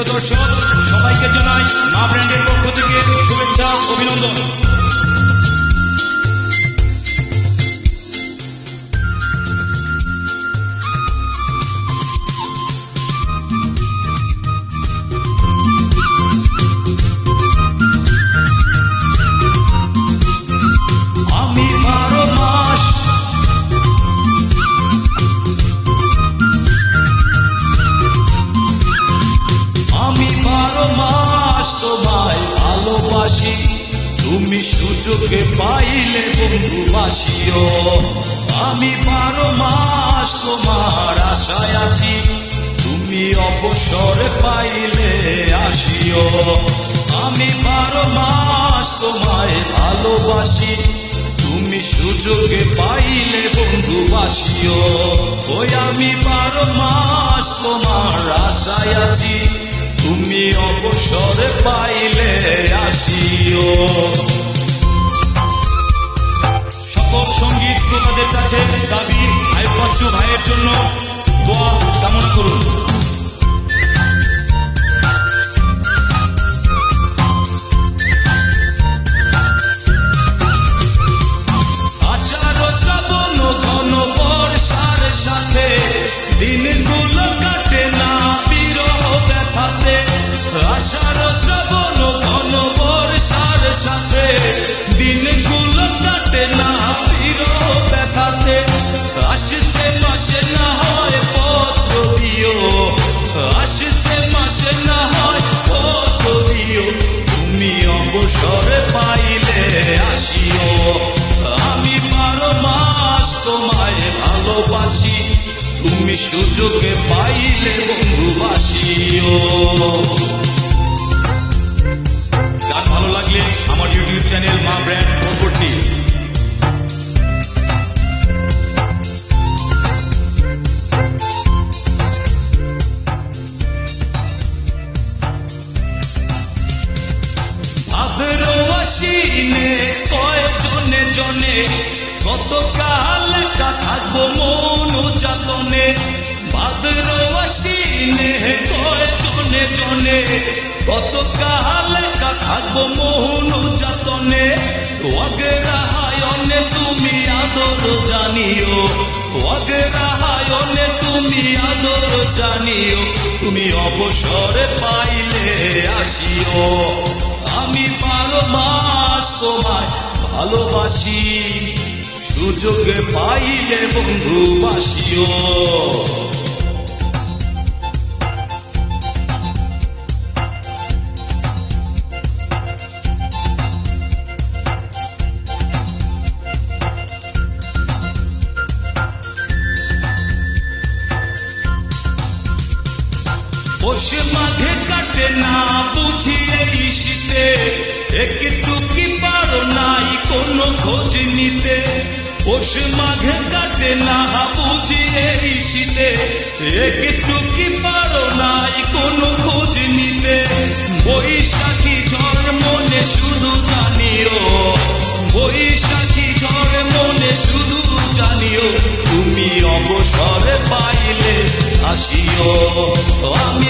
প্রিয় দর্শক সবাইকে জানাই তুমি সুযোগে পাইলে বন্ধুবাসিও, আমি বারো মাস তোমার আশায় আছি। তুমি অবসরে পাইলে আসিও, আমি বারো মাস তোমায় ভালোবাসি। তুমি সুযোগে পাইলে বন্ধুবাসিও, ওই আমি বারো মাস তোমার আশায় আছি। তুমি অবসরে পাইলে আসিও। ভাইয়ের জন্য দোয়া তুমি সুযোগে পাইলে বন্ধুবাসিও। গান জনে জনে কত কাল একা থাকব মৌন যাতনে। অগ্রাহায়নে তুমি আদর জানিও। অগ্রাহায়নে তুমি আদর জানিও। তুমি অবসরে পাইলে আসিও। আমি বারো মাস তোমায় ভালোবাসি। সুযোগে পাইলে বন্ধু বাসিও। কাটে না বুঝিয়ে শীতে একটু কি পারো নাই কোনো খোঁজ নিতে? বসে মাঘে কাটে না বুঝিয়ে শীতে একটু কি পারো নাই কোনো খোঁজ নিতে? বৈশাখী ঝড় মনে শুধু জানিও, বৈশাখী ঝড় মনে শুধু জানিও, তুমি অবসরে পাইলে আসিও, আমি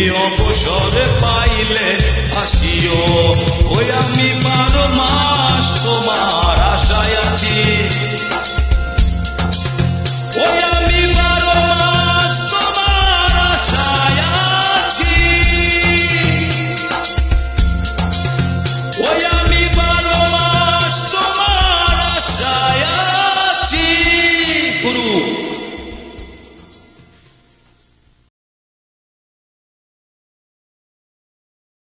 তুমি অবসর পাইলে আসিও। ওই আমি বারো